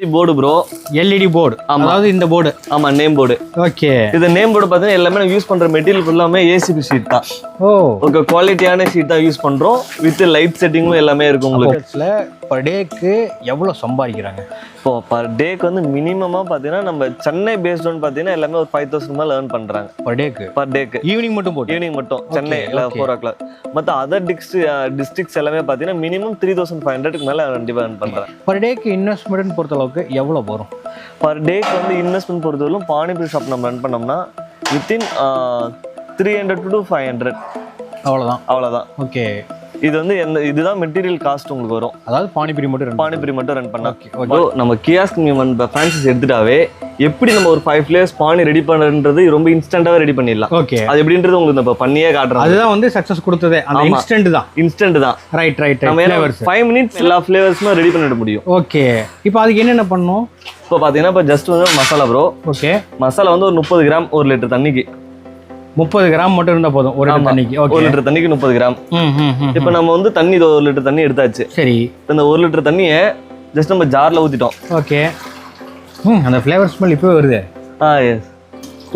Board bro LED board. அதாவது இந்த board ஆமா நேம் போர்டு ஓகே இது நேம் போர்டு பார்த்தீங்கன்னா எல்லாமே யூஸ் பண்ற மெட்டீரியல் ஃபுல்லாமே ஏசிபி ஷீட் தான். ஓ. ஒரு குவாலிட்டியான ஷீட் தான் யூஸ் பண்றோம். வித் லைட் செட்டிங்கும் எல்லாமே இருக்கும் உங்களுக்கு. பர் டேக்கு எவ்வளோ சம்பாதிக்கிறாங்க? இப்போ பர் டேக்கு வந்து மினிமமா பார்த்தீங்கன்னா நம்ம சென்னை பேஸ்ட் ஒன் பார்த்தீங்கன்னா எல்லாமே ஒரு ஃபைவ் தௌசண்ட் மேலே ஏர்ன் பண்றாங்க. பர் டேக்கு பர் டேக்கு ஈவினிங் மட்டும் போட்டு? ஈவினிங் மட்டும். சென்னை. ஃபோர் ஓ கிளாக் மற்ற அதர் டிஸ்ட்ரிக் டிஸ்ட்ரிக்ஸ் எல்லாமே பார்த்தீங்கன்னா மினிமம் த்ரீ தௌசண்ட் ஃபைவ் ஹண்ட்ரட்க்கு மேலே கண்டிப்பாக ஏர்ன் பண்ணுறாங்க பர் டேக்கு இன்வெஸ்ட்மெண்ட் பொறுத்த அளவுக்கு எவ்வளோ வரும்? பர் டேக்கு வந்து இன்வெஸ்ட்மெண்ட் பொறுத்தவரைக்கும் பானிபூரி ஷாப் நம்ம ரன் பண்ணோம்னா within three hundred to five hundred அவ்வளோதான் அவ்வளோதான் ஓகே இது வந்து எந்த இதுதான் மெட்டீரியல் காஸ்ட் உங்களுக்கு வரும். அதாவது பானிபூரி மட்டும் பானிபூரி மட்டும் ரன் பண்ணா ஓகே நம்ம கியாஸ்க் இப்போ ஃப்ரான்சைஸ் எடுத்துட்டாவே எப்படி நம்ம ஒரு ஃபைவ் ஃபிளேயர்ஸ் பானி ரெடி பண்ணுறது ரொம்ப இன்ஸ்டன்ட்டாகவே ரெடி பண்ணிடலாம். ஓகே அது எப்படின்றது உங்களுக்கு இப்போ பண்ணியே காட்டுறோம். அதுதான் வந்து சக்ஸஸ் கொடுத்ததே. அந்த. இன்ஸ்டன்ட் தான். இன்ஸ்டன்ட் தான். ரைட் ரைட் நம்ம ரைட் ஃபைவ் மினிட்ஸ் எல்லா ஃப்ளேவர்ஸுமே ரெடி பண்ணிட முடியும். ஓகே இப்போ அதுக்கு என்னென்ன பண்ணணும்? இப்போ பார்த்தீங்கன்னா இப்போ ஜஸ்ட் வந்து மசாலா ப்ரோ ஓகே மசாலா வந்து ஒரு முப்பது கிராம் ஒரு லிட்டர் தண்ணிக்கு. முப்பது கிராம் மட்டும் இருந்தால் போதும். ஒரு ஆமா. தண்ணிக்கு. ஒரு ஓகே லிட்டர் தண்ணிக்கு முப்பது கிராம். இப்போ நம்ம வந்து தண்ணி ஒரு லிட்டர் தண்ணி எடுத்தாச்சு. சரி. இப்ப இந்த ஒரு லிட்டர் தண்ணியை ஜஸ்ட் நம்ம ஜாரில் ஊற்றிட்டோம் ஓகே ம் அந்த ஃப்ளேவர் ஸ்மெல் இப்போவே வருது. ஆ எஸ்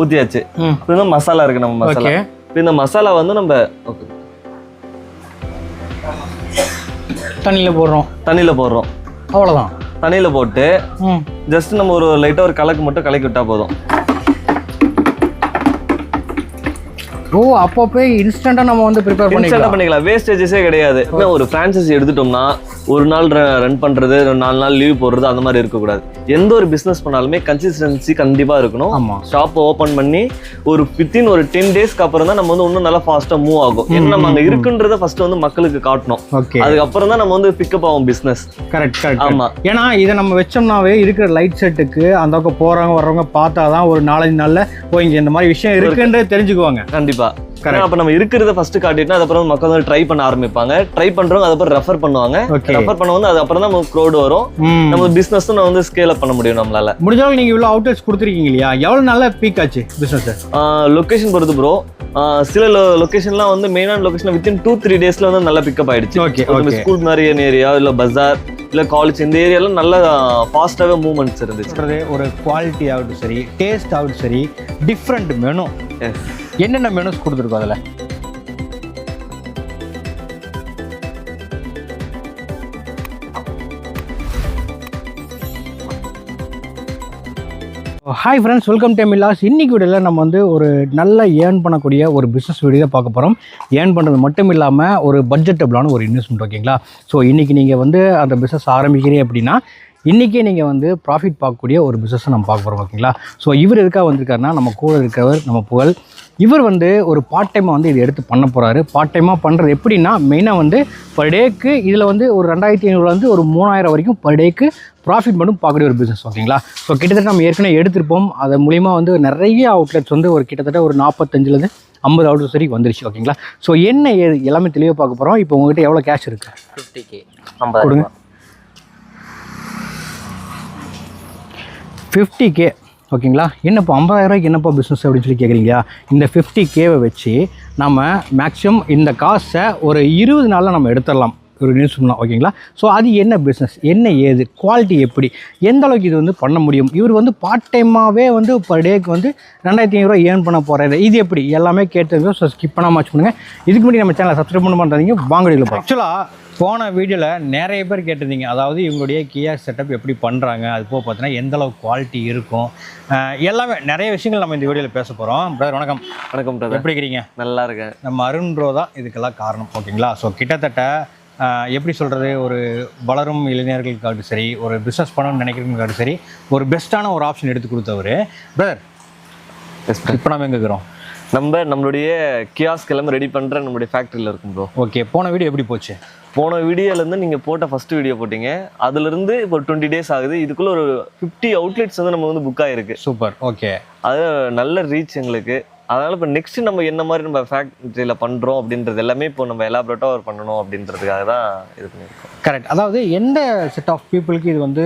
ஊற்றியாச்சு இப்போ இந்த மசாலா இருக்கு நம்ம மசாலா. ஓகே இப்போ இந்த மசாலா வந்து நம்ம okay, தண்ணியில் போடுறோம். தண்ணியில் போடுறோம். அவ்வளோதான் தண்ணியில் போட்டு ஜஸ்ட் நம்ம ஒரு லைட்டாக ஒரு கலக்கு மட்டும் கலக்கி விட்டா போதும். ஓ அப்போ போய் இன்ஸ்டண்ட்டாக நம்ம வந்து ப்ரிப்பேர் பண்ணிக்கலாம். பண்ணிக்கலாம். வேஸ்டேஜஸே கிடையாது. ஒரு ஃப்ரான்ச்சைசி எடுத்துட்டோம்னா ஒரு நாள் ரன் பண்ணுறது நாலு நாள் லீவ் போடுறது அந்த மாதிரி இருக்கக்கூடாது. எந்த ஒரு பிஸ்னஸ் பண்ணாலுமே கன்சிஸ்டன்சி கண்டிப்பாக இருக்கணும். ஆமாம் ஷாப் ஓப்பன் பண்ணி ஒரு வித்தின் ஒரு டென் டேஸ்க்கு அப்புறம் தான் நம்ம வந்து இன்னும் நல்லா ஃபாஸ்ட்டாக மூவ் ஆகும். ஏன்னா நம்ம அங்கே இருக்குன்றத ஃபர்ஸ்ட் வந்து மக்களுக்கு காட்டணும். அதுக்கப்புறம் தான் நம்ம வந்து பிக்கப் ஆகும் பிஸ்னஸ் கரெக்ட் கரெக்ட் ஆமா. ஏன்னா இதை நம்ம வச்சோம்னாவே இருக்கிற லைட் செட்டுக்கு அந்த பக்கம் போகிறவங்க வர்றவங்க பார்த்தா தான் ஒரு நாலஞ்சு நாளில் ஓ இங்கே இந்த மாதிரி விஷயம் இருக்குன்றது தெரிஞ்சுக்குவாங்க. கண்டிப்பா. அப்ப நம்ம இருக்கிறத ஃபர்ஸ்ட் காட்டிட்டு அதுக்கப்புறம் மக்கள் வந்து ட்ரை பண்ண ஆரம்பிப்பாங்க. ட்ரை பண்றவங்க அதுக்கப்புறம் ரெஃபர் பண்ணுவாங்க. ரெஃபர் பண்ண வந்து அதுக்கப்புறம் தான் நமக்கு க்ரௌட் வரும். நம்ம பிசினஸ் நம்ம வந்து ஸ்கேல் அப் பண்ண முடியும் நம்மளால. முடிஞ்சாலும் நீங்கள் இவ்வளோ அவுட்லெட்ஸ் கொடுத்துருக்கீங்க இல்லையா? எவ்வளோ நாளில் பீக் ஆச்சு பிஸ்னஸ் லொகேஷன் பொறுத்து ப்ரோ சில லொகேஷன்லாம் வந்து மெயினான லொகேஷன் வித்தின் டூ த்ரீ டேஸ்ல வந்து நல்லா பிக்கப் ஆயிடுச்சு. ஓகே ஸ்கூல் மாதிரியான ஏரியா இல்ல பஜார் இல்ல காலேஜ் இந்த ஏரியால நல்ல ஃபாஸ்டாவே மூவ்மெண்ட்ஸ் இருந்துச்சு. ஒரு குவாலிட்டி ஆகட்டும் சரி டேஸ்ட் ஆகட்டும் சரி டிஃப்ரெண்ட் மெனு Yes. என்னென்ன மெனுஸ் கொடுத்துருக்கோம் அதில்? ஹாய் ஃப்ரெண்ட்ஸ் வெல்கம் டு மில்லாஸ் இன்னைக்கு வீடியோவில் நம்ம வந்து ஒரு நல்ல ஏர்ன் பண்ணக்கூடிய ஒரு பிஸ்னஸ் வீடியோ தான் பார்க்க போகிறோம் ஏர்ன் பண்ணுறது மட்டும் இல்லாமல் ஒரு பட்ஜெட்டபிளான ஒரு இன்வெஸ்ட்மெண்ட் ஓகேங்களா ஸோ இன்றைக்கி நீங்கள் வந்து அந்த பிஸ்னஸ் ஆரம்பிக்கிறீங்க அப்படின்னா இன்றைக்கே நீங்கள் வந்து ப்ராஃபிட் பார்க்கக்கூடிய ஒரு பிஸ்னஸை நம்ம பார்க்க போகிறோம் ஓகேங்களா? ஸோ இவர் எதுக்காக வந்திருக்காருன்னா நம்ம கூட இருக்கிறவர் நம்ம புகழ். இவர் வந்து ஒரு பார்ட் டைமாக வந்து இதை எடுத்து பண்ண போகிறாரு பார்ட் டைமாக பண்ணுறது எப்படின்னா மெயினாக வந்து பர் டேக்கு இதில் வந்து ஒரு ரெண்டாயிரத்தி ஐநூறுலேருந்து ஒரு மூணாயிரம் வரைக்கும் பர் டேக்கு ப்ராஃபிட் மட்டும் பார்க்கக்கூடிய ஒரு பிஸ்னஸ் ஓகேங்களா? ஸோ கிட்டத்தட்ட நம்ம ஏற்கனவே எடுத்திருப்போம். அது மூலிமா வந்து நிறைய அவுட்லெட்ஸ் வந்து ஒரு கிட்டத்தட்ட ஒரு நாற்பத்தஞ்சிலேருந்து ஐம்பது அவுட்லெட்ஸ் வரைக்கும் வந்துருச்சு ஓகேங்களா? ஸோ என்ன ஏது எல்லாமே தெளிவாக பார்க்க போகிறோம் இப்போ உங்ககிட்ட எவ்வளோ கேஷ் இருக்குது ஃபிஃப்டி கே கொடுங்க. ஃபிஃப்டி கே ஓகேங்களா என்னப்பா ஐம்பதாயிரரூவாய்க்கு என்னப்பா பிஸ்னஸ் அப்படின்னு சொல்லி கேட்குறீங்களா இந்த ஃபிஃப்டி கேவை வச்சு நம்ம மேக்ஸிமம் இந்த காசை ஒரு இருபது நாளில் நம்ம எடுத்துடலாம். ஒரு நியூஸ் பண்ணலாம் ஓகேங்களா ஸோ அது என்ன பிஸ்னஸ் என்ன ஏது? குவாலிட்டி எப்படி? எந்த அளவுக்கு இது வந்து பண்ண முடியும்? இவர் வந்து பார்ட் டைமாகவே வந்து பர் டேக்கு வந்து ரெண்டாயிரத்தி ஐநூறுரூவா ஏர்ன் பண்ண போகிறாரு இது எப்படி? எல்லாமே கேட்டது ஸோ ஸ்கிப் பண்ணாமல் வச்சு பண்ணுங்கள் இதுக்கு முன்னாடி நம்ம சேனலை சப்ஸ்கிரைப் பண்ண பண்ணுறீங்க வாங்க ஆக்சுவலாக போன வீடியோவில் நிறைய பேர் கேட்டிருந்தீங்க. அதாவது இவங்களுடைய கியா செட்டப் எப்படி பண்ணுறாங்க அது போக பார்த்தீங்கன்னா எந்த அளவுக்கு குவாலிட்டி இருக்கும்? எல்லாமே நிறைய விஷயங்கள் நம்ம இந்த வீடியோவில் பேச போகிறோம் பிரதர் வணக்கம். வணக்கம் பிரதர் எப்படி இருக்கிறீங்க நல்லா இருக்கேன். நம்ம அருண் ப்ரோ தான் இதுக்கெல்லாம் காரணம் ஓகேங்களா ஸோ கிட்டத்தட்ட எப்படி சொல்கிறது ஒரு வளரும் இளைஞர்களுக்காகட்டும் சரி ஒரு பிஸ்னஸ் பண்ணணும்னு நினைக்கிறவங்களுக்காகட்டும் சரி ஒரு பெஸ்ட்டான ஒரு ஆப்ஷன் எடுத்து கொடுத்தவர். பிரதர் இப்போ நம்ம எங்கே இருக்கிறோம்? நம்ம நம்மளுடைய கியாஸ்க் எல்லாமே ரெடி பண்ற நம்மளுடைய ஃபேக்டரியில இருக்கும் ப்ரோ ஓகே போன வீடியோ எப்படி போச்சு? போன வீடியோல இருந்து நீங்க போட்ட ஃபர்ஸ்ட் வீடியோ போட்டீங்க. அதுல இருந்து இப்போ டுவெண்ட்டி டேஸ் ஆகுது. இதுக்குள்ள ஒரு ஃபிஃப்டி அவுட்லெட்ஸ் வந்து நம்ம வந்து புக் ஆயிருக்கு. சூப்பர் ஓகே அது நல்ல ரீச் எங்களுக்கு. அதனால இப்போ நெக்ஸ்ட் நம்ம என்ன மாதிரி நம்ம ஃபேக்டரியில பண்றோம் அப்படின்றது எல்லாமே இப்போ நம்ம எலாபரேட்டாக ஒரு பண்ணணும் அப்படின்றதுக்காக தான் இது பண்ணியிருக்கோம். கரெக்ட் அதாவது எந்த செட் ஆஃப் பீப்புளுக்கு இது வந்து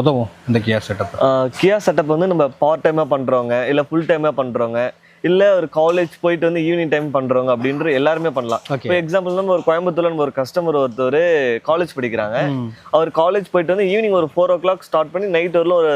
உதவும் இந்த கியா செட்டப் கியா செட்டப் வந்து நம்ம பார்ட் டைமாக பண்றவங்க இல்லை ஃபுல் டைமாக பண்றவங்க இல்ல ஒரு காலேஜ் போயிட்டு வந்து ஈவினிங் டைம் பண்றவங்க அப்படின்ற எல்லாருமே பண்ணலாம். இப்போ எக்ஸாம்பிள் நம்ம ஒரு கோயம்புத்தூர்ல நம்ம ஒரு கஸ்டமர் ஒருத்தர் காலேஜ் படிக்கிறாங்க. அவர் காலேஜ் போயிட்டு வந்து ஈவினிங் ஒரு ஃபோர் ஓ கிளாக் ஸ்டார்ட் பண்ணி நைட் வரலும் ஒரு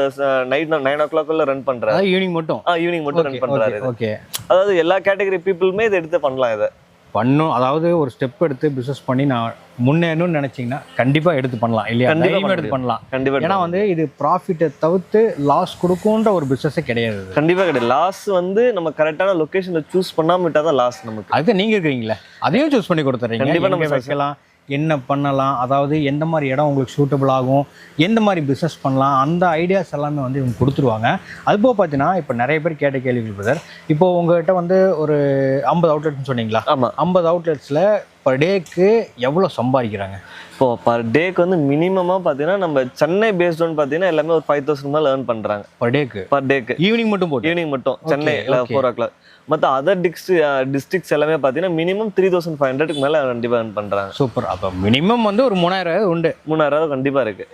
night nine o'clock run பண்றாரு. அதாவது ஈவினிங் மட்டும்? ஈவினிங் மட்டும் ரன். ஓகே அதாவது எல்லா கேட்டகரி பீப்புளுமே இதை எடுத்து பண்ணலாம் இதை. பண்ணும். அதாவது ஒரு ஸ்டெப் எடுத்து பிசினஸ் பண்ணி நான் முன்னேறணும்னு நினைச்சீங்கன்னா கண்டிப்பா எடுத்து பண்ணலாம். இல்லையா? கண்டிப்பா தைரியமா பண்ண எடுத்து பண்ணலாம். கண்டிப்பா ஏன்னா வந்து இது ப்ராஃபிட்டை தவிர்த்து லாஸ் கொடுக்குன்ற ஒரு பிசினஸே கிடையாது. இது. கண்டிப்பா கிடையாது. லாஸ் வந்து நம்ம கரெக்டான லொகேஷன்ல சூஸ் பண்ணாம விட்டா தான் லாஸ் நமக்கு. அதுக்கு நீங்க இருக்கீங்களே. அதையும் சூஸ் பண்ணி கொடுத்துறீங்க. கண்டிப்பா நம்ம வைக்கலாம். என்ன பண்ணலாம் அதாவது எந்த மாதிரி இடம் உங்களுக்கு சூட்டபிள் ஆகும் எந்த மாதிரி பிஸ்னஸ் பண்ணலாம் அந்த ஐடியாஸ் எல்லாமே வந்து இவங்க கொடுத்துருவாங்க. அது போக பார்த்தீங்கன்னா இப்போ நிறைய பேர் கேட்ட கேள்வி பிரதர் இப்போ உங்ககிட்ட வந்து ஒரு ஐம்பது அவுட்லெட்னு சொன்னீங்களா? ஆமா. ஐம்பது அவுட்லெட்ஸில் பர் டேக்கு எவ்வளோ சம்பாதிக்கிறாங்க? இப்போ பர் டேக்கு வந்து மினிமமா பாத்தீங்கன்னா நம்ம சென்னை பேஸ்ட் ஒன் பாத்தீங்கன்னா எல்லாமே ஒரு ஃபைவ் தௌசண்ட் மேல ஏர்ன் பண்றாங்க. பர் டேக்கு பர் டேக்கு ஈவினிங் மட்டும் போட்டு ஈவினிங் மட்டும். okay. ஃபோர் ஓ கிளாக் மற்ற அதர் டிஸ்ட்ரி டிஸ்ட்ரிக்ஸ் எல்லாமே பார்த்தீங்கன்னா மினிமம் த்ரீ தௌசண்ட் ஃபைவ் ஹண்ட்ரட்க்கு மேலே கண்டிப்பாக earn பண்ணுறாங்க சூப்பர் அப்போ மினிமம் வந்து ஒரு மூணாயிரம் உண்டு. மூணாயிரம் கண்டிப்பாக இருக்கு.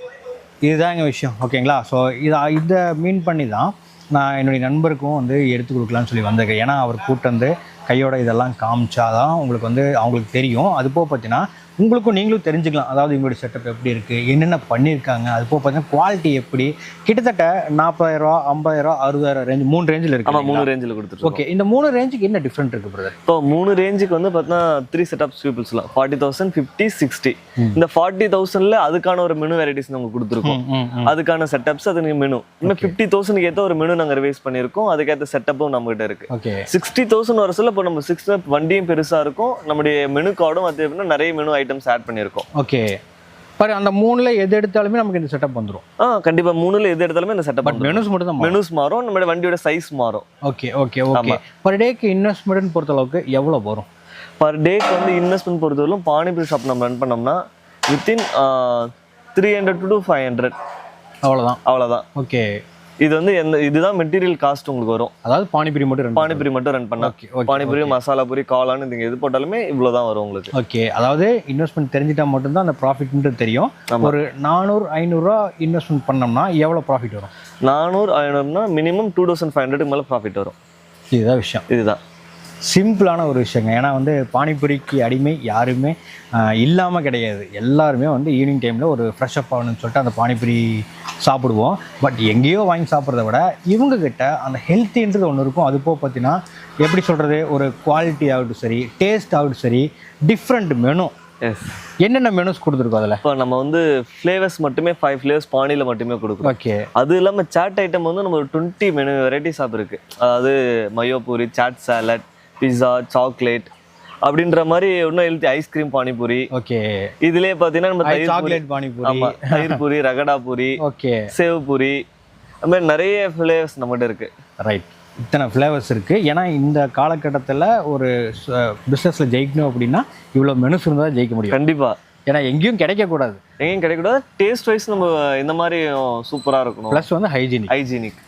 இதுதாங்க விஷயம். ஓகேங்களா ஸோ இதை இதை மீன் பண்ணி தான் நான் என்னுடைய நண்பருக்கும் வந்து எடுத்து கொடுக்கலான்னு சொல்லி வந்திருக்கேன். ஏன்னா அவர் கூட்டு வந்து கையோட இதெல்லாம் காமிச்சாதான் உங்களுக்கு வந்து அவங்களுக்கு தெரியும். அது போக பார்த்தீங்கன்னா உங்களுக்கும் நீங்களும் தெரிஞ்சுக்கலாம். அதாவது இவங்களுடைய செட்டப் எப்படி இருக்குது என்னென்ன பண்ணியிருக்காங்க அது போக பார்த்தீங்கன்னா குவாலிட்டி எப்படி கிட்டத்தட்ட நாற்பதாயிரரூவா ஐம்பதாயிரரூவா அறுபதாயிரம் ரேஞ்ச் மூணு ரேஞ்சில் ஆமாம் இருக்கு மூணு ரேஞ்சில் கொடுத்துருக்கோம் ஓகே இந்த மூணு ரேஞ்சுக்கு என்ன டிஃப்ரெண்ட் இருக்குது பிரதர் இப்போ மூணு ரேஞ்சுக்கு வந்து பார்த்தீங்கன்னா த்ரீ செட்டப்ஸ் பீப்புள்ஸ்லாம் ஃபார்ட்டி தௌசண்ட் ஃபிஃப்டி சிக்ஸ்டி இந்த ஃபார்ட்டி தௌசண்ட்ல அதுக்கான ஒரு மெனு வெரைட்டிஸ் நம்ம கொடுத்துருக்கோம். அதுக்கான செட்டப்ஸ் அதுக்கு மெனு இன்னும் ஃபிஃப்டி தௌசண்ட்க்கு ஏற்ற ஒரு மெனு நாங்கள் ரிவைஸ் பண்ணியிருக்கோம். அதுக்கேற்ற செட்டப்பும் நம்மகிட்ட இருக்கு. ஓகே சிக்ஸ்டி தௌசண்ட் வர சொல்ல இப்போ நம்ம சிக்ஸ் வண்டியும் பெருசா இருக்கும். நம்முடைய மெனு கார்டும் அது எப்படின்னா நிறைய மெனு ஐட்டம்ஸ் ஆட் பண்ணியிருக்கோம். ஓகே பாரு அந்த மூணுல எது எடுத்தாலுமே நமக்கு இந்த செட்டப் வந்துடும் ஆ கண்டிப்பா மூணுல எது எடுத்தாலுமே இந்த செட்டப் பட் மெனுஸ் மட்டும் தான் மெனுஸ் மாறும் நம்மளோட வண்டியோட சைஸ் மாறும். ஓகே ஓகே ஓகே பர் டேக்கு இன்வெஸ்ட்மெண்ட் பொறுத்த அளவுக்கு எவ்வளோ வரும்? பர் டேக்கு வந்து இன்வெஸ்ட்மெண்ட் பொறுத்தவரைக்கும் பானிபூரி ஷாப் நம்ம ரன் பண்ணோம்னா within three hundred to five hundred அவ்வளோதான் அவ்வளோதான் ஓகே இது வந்து எந்த இதுதான் மெட்டீரியல் காஸ்ட் உங்களுக்கு வரும். அதாவது பானிபூரி மட்டும் ரெண்டு பானிபூரி மட்டும் ரன் பண்ணா ஓகே பானிபூரி மசாலா பூரி காளான்னு நீங்க எது போட்டாலுமே இவ்வளவுதான் வரும் உங்களுக்கு. ஓகே அதாவது இன்வெஸ்ட்மெண்ட் தெரிஞ்சிட்டா மட்டும்தான் அந்த ப்ராஃபிட்ன்றது தெரியும். ஒரு நானூறு ஐநூறுரூவா இன்வெஸ்ட்மெண்ட் பண்ணோம்னா எவ்வளோ ப்ராஃபிட் வரும்? நானூறு ஐநூறுனா minimum two thousand five hundred மேலே ப்ராஃபிட் வரும். இதுதான் விஷயம். இதுதான். சிம்பிளான ஒரு விஷயங்க. ஏன்னா வந்து பானிபூரிக்கு அடிமை யாருமே இல்லாமல் கிடையாது. எல்லாருமே வந்து ஈவினிங் டைமில் ஒரு ஃப்ரெஷ் அப் ஆகணும்னு சொல்லிட்டு அந்த பானிபூரி சாப்பிடுவோம். பட் எங்கேயோ வாங்கி சாப்பிட்றத விட இவங்க கிட்ட அந்த ஹெல்த்தின்றது ஒன்று இருக்கும். அது போக பார்த்தீங்கன்னா எப்படி சொல்கிறது ஒரு குவாலிட்டி ஆகட்டும் சரி டேஸ்ட் ஆகட்டும் சரி டிஃப்ரெண்ட் மெனு என்னென்ன மெனுஸ் கொடுத்துருக்கோம் அதில்? இப்போ நம்ம வந்து ஃப்ளேவர்ஸ் மட்டுமே ஃபைவ் ஃப்ளேவர்ஸ் பானியில் மட்டுமே கொடுக்குறோம். ஓகே அது இல்லாமல் சாட் ஐட்டம் வந்து நம்ம ஒரு டுவெண்ட்டி மெனு வெரைட்டிஸ் ஆப் இருக்கு. அதாவது mayo puri chaat salad pizza chocolate அப்படின்ற மாதிரி இன்னும் எழுதி ஐஸ்கிரீம் பானிபூரி. ஓகே இதுலயே பார்த்தீங்கன்னா நம்ம தயிர் சாக்லேட் பானிபூரி. ஆமா தயிர் பூரி ரகடா பூரி ஓகே சேவ் பூரி. அது மாதிரி நிறைய ஃப்ளேவர்ஸ் நம்மகிட்ட இருக்கு. ரைட் இத்தனை ஃப்ளேவர்ஸ் இருக்குது ஏன்னா இந்த காலகட்டத்தில் ஒரு பிஸ்னஸில் ஜெயிக்கணும் அப்படின்னா இவ்வளோ மெனுஸ் இருந்தால் ஜெயிக்க முடியும். கண்டிப்பா. ஏன்னா எங்கேயும் கிடைக்கக்கூடாது. எங்கேயும் கிடைக்கூடாது டேஸ்ட் வைஸ் நம்ம இந்த மாதிரி சூப்பரா இருக்கணும். ப்ளஸ் வந்து ஹைஜீனிக் ஹைஜீனிக்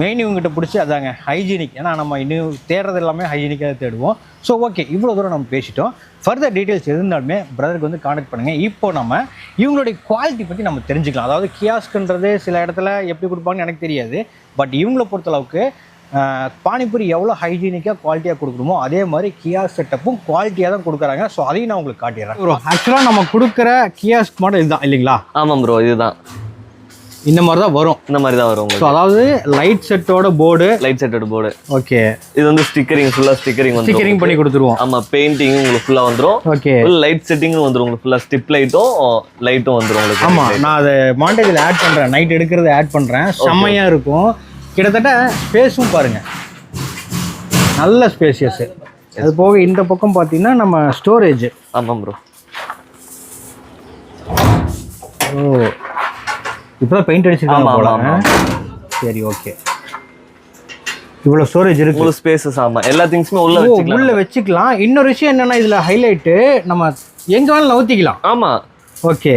மெயின் இவங்ககிட்ட பிடிச்சி அதாங்க ஹைஜீனிக் ஏன்னா நம்ம இன்னும் தேடுறது எல்லாமே ஹைஜீனிக்காக தேடுவோம். ஸோ ஓகே இவ்வளோ தூரம் நம்ம பேசிட்டோம். ஃபர்தர் டீட்டெயில்ஸ் இருந்தாலுமே பிரதருக்கு வந்து காண்டாக்ட் பண்ணுங்கள் இப்போ நம்ம இவங்களுடைய குவாலிட்டி பற்றி நம்ம தெரிஞ்சுக்கலாம். அதாவது கியாஸ்க்குன்றது சில இடத்துல எப்படி கொடுப்பாங்கன்னு எனக்கு தெரியாது. பட் இவங்கள பொறுத்தளவுக்கு பானிபூரி எவ்வளோ ஹைஜீனிக்காக குவாலிட்டியாக கொடுக்கணுமோ அதே மாதிரி கியாஸ் செட்டப்பும் குவாலிட்டியாக தான் கொடுக்குறாங்க. ஸோ அதையும் நான் உங்களுக்கு காட்டிடுறேன். ப்ரோ ஆக்சுவலாக நம்ம கொடுக்குற கியாஸ்க் மாடல் இதுதான் இல்லைங்களா? ஆமாம் ப்ரோ இதுதான். இந்த மாதிரி தான் வரும். இந்த மாதிரி தான் வரும் ஸோ அதாவது லைட் செட்டோட போர்டு லைட் செட்டட் போர்டு ஓகே இது வந்து ஸ்டிக்கரிங் ஃபுல்லா ஸ்டிக்கரிங் வந்து ஸ்டிக்கரிங் பண்ணி கொடுத்துருவோம். ஆமா பெயிண்டிங் உங்களுக்கு ஃபுல்லா வந்துரும். ஓகே லைட் செட்டிங்கும் வந்துரும் உங்களுக்கு. ஃபுல்லா ஸ்டிப் லைட்டும் லைட்டும் வந்துரும் உங்களுக்கு. ஆமா நான் அதை மாண்டேஜில் ஆட் பண்றேன். நைட் எடுக்கிறது ஆட் பண்றேன். செம்மையா இருக்கும். கிட்டத்தட்ட ஸ்பேஸும் பாருங்க. நல்ல ஸ்பேசியஸ் அது போக இந்த பக்கம் பார்த்தீங்கன்னா நம்ம ஸ்டோரேஜ் ஆமாம் ப்ரோ ஓ இப்போதான் பெயிண்ட் அடிச்சிருக்காங்க ஆமா, போல. ஆமா, சரி ஓகே இவ்வளோ ஸ்டோரேஜ் இருக்கு. உங்களுக்கு ஸ்பேசஸ் ஆமா. எல்லா திங்ஸுமே உள்ள உள்ள வச்சுக்கலாம். இன்னொரு விஷயம் என்னன்னா இதுல ஹைலைட்டு நம்ம எங்க வேணாலும் நவுத்திக்கலாம். ஆமா. ஓகே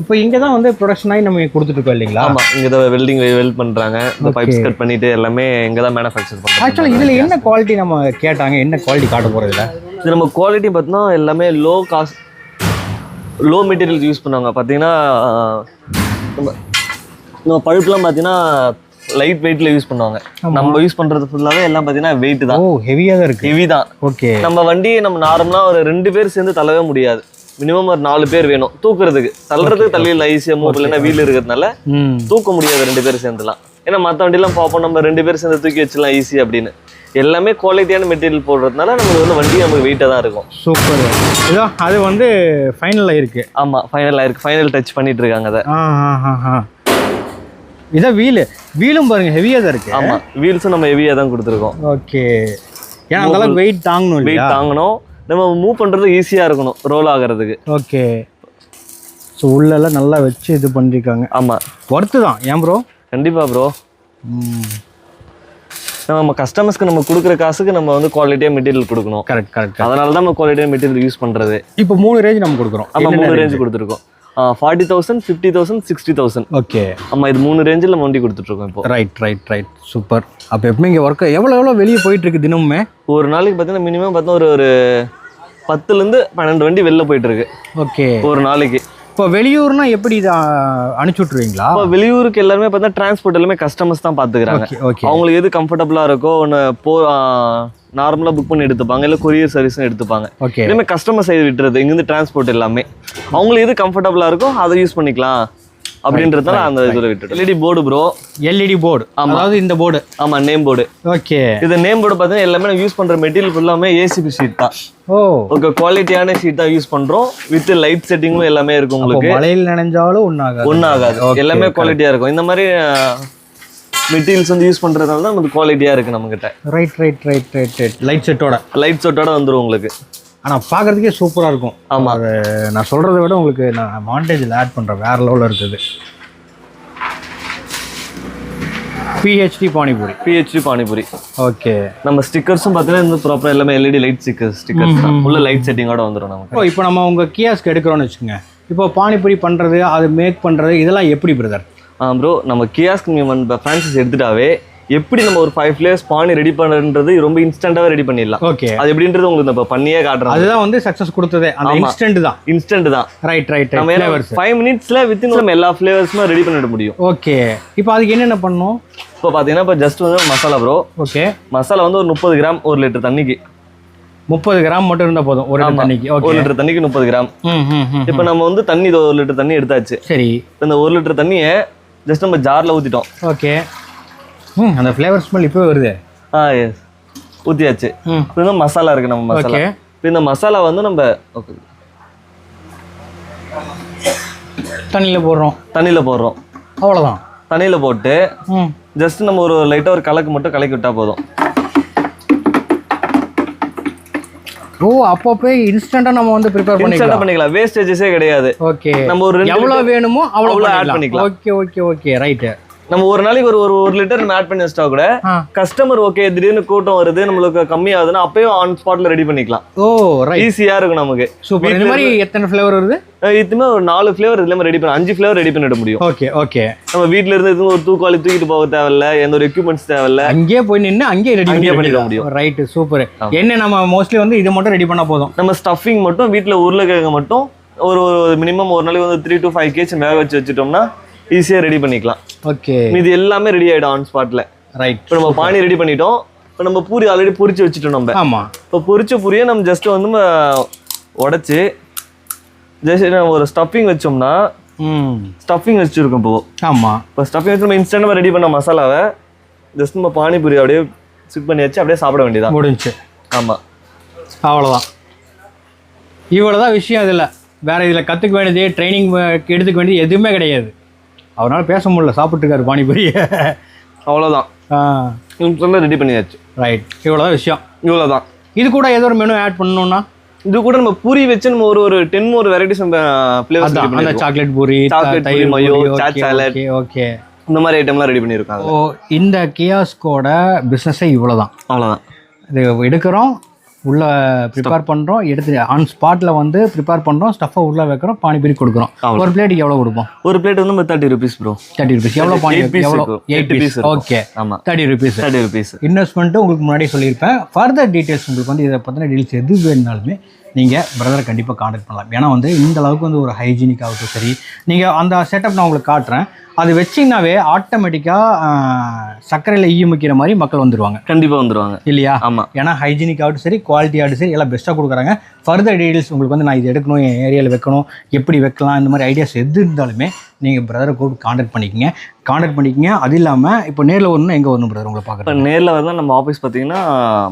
இப்போ இங்கே தான் வந்து ப்ரொடக்ஷன் ஆகி நம்ம கொடுத்துட்டு இருக்கோம் இல்லைங்களா? ஆமா. இங்க தான் வெல்டிங் வெல்ட் பண்றாங்க. இந்த பைப்ஸ் கட் பண்ணிட்டு எல்லாமே இங்க தான் மேனுஃபேக்சர் பண்றாங்க. ஆக்சுவலாக இதில் என்ன குவாலிட்டி நம்ம கேட்டாங்க? என்ன குவாலிட்டி காட்ட போகிறது இதில்? இது நம்ம குவாலிட்டி பார்த்தோம்னா எல்லாமே low cost low material use பண்ணுவாங்க. பார்த்தீங்கன்னா நம்ம நம்ம பழுப்புலாம் பார்த்தீங்கன்னா லைட் வெயிட்ல யூஸ் பண்ணுவாங்க. நம்ம யூஸ் பண்றது ஃபுல்லாவே எல்லாம் பாத்தீங்கன்னா வெயிட் ஓ தான் ஹெவியாக தான் இருக்கு. ஹெவி தான். ஓகே. நம்ம வண்டி நம்ம நார்மலா ஒரு ரெண்டு பேர் சேர்ந்து தள்ளவே முடியாது. மினிமம் ஒரு நாலு பேர் வேணும். தூக்குறதுக்கு. தள்ளுறதுக்கு தள்ளியில் ஈஸியா மூவ் இல்லைன்னா வீல் இருக்கிறதுனால தூக்க முடியாது ரெண்டு பேர் சேர்ந்துலாம். ஏன்னா மற்ற வண்டிலாம் பார்ப்போம் நம்ம ரெண்டு பேர் சேர்ந்து தூக்கி வச்சிடலாம் ஈஸி அப்படின்னு. எல்லாமே குவாலிட்டியான மெட்டீரியல் போடுறதுனால நமக்கு வந்து வண்டி நமக்கு வெயிட்டாக தான் இருக்கும். சூப்பர் இதோ அது வந்து ஃபைனலில் இருக்கு. ஆமா ஃபைனல் ஆயிருக்கு ஃபைனல் டச் பண்ணிட்டு இருக்காங்க அதை. இதான் வீலு. வீலும் பாருங்க ஹெவியாக தான் இருக்கு. ஆமா வீல்ஸும் நம்ம ஹெவியாக தான் கொடுத்துருக்கோம். ஓகே ஏன்னா அளவுக்கு வெயிட் தாங்கணும் வெயிட் தாங்கணும். நம்ம மூவ் பண்றது ஈஸியா இருக்கணும் ரோல் ஆகுறதுக்கு. ஓகே ஸோ உள்ளெல்லாம் நல்லா வச்சு இது பண்ணிருக்காங்க. ஆமா. ஒர்த்து தான். ஏன் ப்ரோ கண்டிப்பா ப்ரோ நம்ம கஸ்டமர்ஸ்க்கு நம்ம கொடுக்குற காசுக்கு நம்ம வந்து குவாலிட்டியாக மெட்டீரியல் கொடுக்கணும். கரெக்ட் கரெக்ட் அதனால தான் நம்ம குவாலிட்டியாக மெட்டீரியல் யூஸ் பண்றது. இப்போ மூணு ரேஞ்ச் நம்ம கொடுக்குறோம். ஆமா மூணு ரேஞ்ச் கொடுத்துருக்கோம். Forty thousand fifty thousand sixty thousand okay. ஆமா இது மூணு ரேஞ்சில் நம்ம வண்டி கொடுத்துட்ருக்கோம் இப்போ. ரைட் ரைட் ரைட் சூப்பர் அப்போ எப்பவுமே இங்கே ஒர்க்கு எவ்வளோ எவ்வளோ வெளியே போயிட்டு இருக்கு தினமுமே? ஒரு நாளைக்கு பார்த்தீங்கன்னா மினிமம் பார்த்தா ஒரு ஒரு பத்துலேருந்து பன்னெண்டு வண்டி வெளில போயிட்டு இருக்கு ஓகே. ஒரு நாளைக்கு. இப்போ வெளியூர்னா எப்படி இதை அனுப்பிச்சி விட்ருவீங்களா இப்போ வெளியூருக்கு எல்லாருமே பார்த்தா டிரான்ஸ்போர்ட் எல்லாமே கஸ்டமர்ஸ் தான் பார்த்துக்கிறாங்க. அவங்களுக்கு எது கம்ஃபர்டபுளாக இருக்கோ ஒன்று போ நார்மலாக புக் பண்ணி எடுத்துப்பாங்க. இல்லை கொரியர் சர்வீஸும் எடுத்துப்பாங்க. ஓகே. எல்லாமே கஸ்டமர் சைடு விட்டுறது இங்கேருந்து டிரான்ஸ்போர்ட் எல்லாமே. அவங்களுக்கு எது கம்ஃபர்டபுளாக இருக்கோ அதை யூஸ் பண்ணிக்கலாம். அப்படின்றதால அந்த இதில் விட்டுட்டு LED board bro LED board அதாவது இந்த போர்டு ஆமாம் நேம் போர்டு ஓகே இது நேம் போர்டு பார்த்தீங்கன்னா எல்லாமே யூஸ் பண்ணுற மெட்டீரியல் ஃபுல்லாமே ஏசிபி ஷீட் தான். ஓ. ஓகே குவாலிட்டியான ஷீட் தான் யூஸ் பண்ணுறோம் வித் லைட் செட்டிங்கும் எல்லாமே இருக்கும் உங்களுக்கு. மழையில் நனைஞ்சாலும் ஒன்றாகாது Okay, எல்லாமே குவாலிட்டியாக இருக்கும். இந்த மாதிரி மெட்டீரியல்ஸ் வந்து யூஸ் பண்ணுறதுனால தான் நமக்கு குவாலிட்டியாக இருக்குது நம்மக்கிட்ட right right right right right light செட்டோட லைட் சொட்டோட வந்துடும் உங்களுக்கு. ஆனால் பார்க்கறதுக்கே சூப்பராக இருக்கும். ஆமா. அது நான் சொல்கிறத விட உங்களுக்கு நான் மாண்டேஜில் ஆட் பண்ணுறேன் வேறு லெவலில் இருக்குது. PhD pani puri. PhD pani puri. Okay நம்ம ஸ்டிக்கர்ஸும் பார்த்தீங்கன்னா இந்த ப்ராப்பராக எல்லாமே எல்இடி லைட் ஸ்டிக்கர் ஸ்டிக்கர்ஸ் தான். உள்ள லைட் செட்டிங்கோட வந்துடும் நமக்கு. இப்போ இப்போ நம்ம உங்கள் கியாஸ்க்கு எடுக்கிறோம்னு வச்சுக்கோங்க. இப்போ பானிபூரி பண்ணுறது அது மேக் பண்ணுறது இதெல்லாம் எப்படி பிரதர் ப்ரோ நம்ம கியாஸ்க் நீங்கள் ஃப்ரான்சைஸ் எடுத்துட்டாவே எப்படி நம்ம ஒரு ஃபைவ் ஃப்ளேவர்ஸ் பானி ரெடி பண்ணுறது ரொம்ப இன்ஸ்டண்ட்டாகவே ரெடி பண்ணிடலாம். ஓகே அது எப்படின்றது உங்களுக்கு நம்ம பண்ணியே காட்டுறோம். அதுதான் வந்து சக்ஸஸ் கொடுத்ததே. அந்த. இன்ஸ்டன்ட் தான். இன்ஸ்டன்ட் தான். ரைட் ரைட் நம்ம ஃபைவ் மினிட்ஸில் வித்தின் நம்ம எல்லா ஃப்ளேவர்ஸுமே ரெடி பண்ணிட முடியும். ஓகே இப்போ அதுக்கு என்னென்ன பண்ணணும்? இப்போ பார்த்தீங்கன்னா இப்போ ஜஸ்ட் வந்து மசாலா ப்ரோ ஓகே மசாலா வந்து ஒரு முப்பது கிராம் ஒரு லிட்டர் தண்ணிக்கு. முப்பது கிராம் மட்டும் இருந்தால் போதும் ஒரு ஆமா. தண்ணிக்கு. ஒரு லிட்டர் தண்ணிக்கு முப்பது கிராம். இப்போ நம்ம வந்து தண்ணி ஒரு லிட்டர் தண்ணி எடுத்தாச்சு. சரி. இந்த ஒரு லிட்டர் தண்ணியை ஜஸ்ட் நம்ம ஜாரில் ஊற்றிட்டோம் ஓகே ம் அந்த ஃப்ளேவர் ஸ்மெல் இப்போவே வருது. ஆ எஸ் ஊற்றியாச்சு இப்போ மசாலா இருக்குது நம்ம மசாலா. இப்போ இந்த மசாலா வந்து நம்ம ஓகே. தண்ணியில் போடுறோம். தண்ணியில் போடுறோம். அவ்வளோதான் தண்ணியில் போட்டு ஜஸ்ட் நம்ம ஒரு லைட்டாக ஒரு கலக்கு மட்டும் கலக்கி விட்டா போதும். ஓ அப்போ போய் இன்ஸ்டண்ட்டாக நம்ம வந்து ப்ரிப்பேர் பண்ணிக்கலாம். பண்ணிக்கலாம். வேஸ்டேஜஸே கிடையாது. ஓகே. நம்ம ஒரு ரெண்டு எவ்வளோ வேணுமோ அவ்வளோ அவ்வளோ add ஆட் பண்ணிக்கலாம். பண்ணிக்கலாம். Okay okay okay. ரைட்டு நம்ம ஒரு நாளைக்கு ஒரு ஒரு ஒரு லிட்டர் ஆட் பண்ணி வச்சிட்டா கூட கஸ்டமர் ஓகே திடீர்னு கூட்டம் வருது நம்மளுக்கு கம்மியாகுதுன்னா அப்பயும் ஆன் ஸ்பாட்ல ரெடி பண்ணிக்கலாம். ஓ ரைட் ஈஸியா இருக்கும் நமக்கு. சூப்பர் இந்த மாதிரி எத்தனை ஃப்ளேவர் வருது? இதுமே ஒரு நாலு ஃப்ளேவர் இதுல ரெடி பண்ண அஞ்சு ஃப்ளேவர் ரெடி பண்ணிட முடியும். ஓகே ஓகே நம்ம வீட்ல இருந்து எதுவும் ஒரு தூக்காளி தூக்கிட்டு போக தேவையில்ல எந்த ஒரு எக்யூப்மெண்ட்ஸ் தேவையில்ல. அங்கேயே போய் நின்று அங்கேயே ரெடி அங்கேயே பண்ணி பண்ணிக்க முடியும். Right super. என்ன நம்ம மோஸ்ட்லி வந்து இது மட்டும் ரெடி பண்ணா போதும்? நம்ம ஸ்டஃபிங் மட்டும் வீட்ல உருளைக்கிழங்கு மட்டும் ஒரு மினிமம் ஒரு நாளைக்கு வந்து த்ரீ டு ஃபைவ் கேஜ் வேக வச்சு வச்சுட்டோம்னா ஈஸியா ரெடி பண்ணிக்கலாம். ஓகே இது எல்லாமே ரெடி ஆயிடும் ஆன் ஸ்பாட்ல ரைட் இப்போ நம்ம பானி ரெடி பண்ணிட்டோம். இப்போ நம்ம பூரி ஆல்ரெடி பொரிச்சு வச்சுட்டோம் நம்ம. ஆமா. இப்போ பொரிச்ச பூரியை நம்ம ஜஸ்ட் வந்து நம்ம உடச்சி ஜஸ்ட் நம்ம ஒரு ஸ்டஃபிங் வச்சோம்னா ம். ஸ்டஃபிங் வச்சுருக்கோம் இப்போ. ஆமா. இப்போ ஸ்டஃபிங் வச்சு நம்ம இன்ஸ்டன்டாக ரெடி பண்ண மசாலாவை ஜஸ்ட் நம்ம பானிபூரி அப்படியே சிக் பண்ணி வச்சு அப்படியே சாப்பிட வேண்டியதான் முடிஞ்சு ஆமாம் அவ்வளோதான் இவ்வளோதான் விஷயம் இதில். வேற இதில் கற்றுக்க வேண்டியது ட்ரைனிங் எடுத்துக்க வேண்டியது எதுவுமே கிடையாது. அவரால் பேச முடியல சாப்பிட்டுருக்காரு பானிபூரி அவ்வளோதான் இன்ஸ்டன்டாக ரெடி பண்ணியாச்சு. ரைட் இவ்வளோதான் விஷயம். இவ்வளோதான் இது கூட ஏதோ ஒரு மெனு ஆட் பண்ணணும்னா? இது கூட நம்ம பூரி வச்சு நம்ம ஒரு ஒரு டென் ஒரு வெரைட்டிஸ் நம்ம ஃப்ளேவர்ஸ் அந்த chocolate puri Chocolate puri, salad. okay, okay இந்த மாதிரி ஐட்டம்லாம் ரெடி பண்ணியிருக்காங்க ஓ இந்த கியாஸ்கோட பிஸ்னஸே இவ்வளோ தான் அவ்வளோதான் இது எடுக்கிறோம் உள்ள ப்ரிப்பேர் பண்ணுறோம் எடுத்து ஆன் ஸ்பாட்டில் வந்து ப்ரிப்பேர் பண்ணுறோம் ஸ்டஃப்பை உள்ள வைக்கிறோம் பானிபூரி கொடுக்குறோம். ஒரு பிளேட்டுக்கு எவ்வளோ கொடுப்போம்? ஒரு பிளேட் வந்து thirty rupees bro thirty rupees எவ்வளோ பானி piece எவ்வளோ. Eight piece. ஓகே ஆமாம் thirty rupees thirty rupees investment உங்களுக்கு முன்னாடி சொல்லியிருப்பேன். ஃபர்தர் டீட்டெயில்ஸ் உங்களுக்கு வந்து இதை பற்றின டீட்டெயில்ஸ் எது வேணுனாலுமே நீங்கள் பிரதரை கண்டிப்பாக காண்டாக்ட் பண்ணலாம். ஏன்னா வந்து இந்த அளவுக்கு வந்து ஒரு ஹைஜீனிக் ஆகட்டும் சரி நீங்கள் அந்த செட்டப் நான் உங்களுக்கு காட்டுறேன். அது வச்சிங்கனாவே ஆட்டோமேட்டிக்காக சர்க்கரையில் ஈ முக்கிற மாதிரி மக்கள் வந்துடுவாங்க கண்டிப்பா வந்துருவாங்க. இல்லையா? ஆமா. ஏன்னா ஹைஜீனிக் ஆகட்டும் சரி குவாலிட்டி ஆகட்டும் சரி எல்லாம் பெஸ்ட்டாக கொடுக்குறாங்க. ஃபர்தர் டீடைல்ஸ் உங்களுக்கு வந்து நான் இது எடுக்கணும் என் ஏரியாவில் வைக்கணும் எப்படி வைக்கலாம் இந்த மாதிரி ஐடியாஸ் எது இருந்தாலுமே நீங்கள் பிரதரை கூப்பிட்டு காண்டாக்ட் பண்ணிக்கங்க. காண்டாக்ட் பண்ணிக்கங்க. அது இல்லாமல் இப்போ நேரில் வரணும் எங்கே வரணும் பிரதர் உங்களை இப்ப பார்க்குறேன் நேர்ல வரதா நம்ம ஆபீஸ் பாத்தீங்கன்னா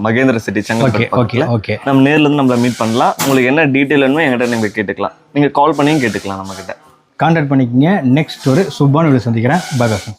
Mahindra city okay Chengalpattu okay okay நம்ம நேர்ல இருந்து நம்மள மீட் பண்ணலாம். உங்களுக்கு என்ன டீட்டெயில் வேணுமோ என்கிட்ட நீங்க கேட்டுக்கலாம். நீங்க கால் பண்ணியும் கேட்டுக்கலாம் நம்ம கிட்ட காண்டாக்ட் பண்ணிக்கங்க. நெக்ஸ்ட் ஒரு சுப்பான வீடியோ சந்திக்கிறேன். பை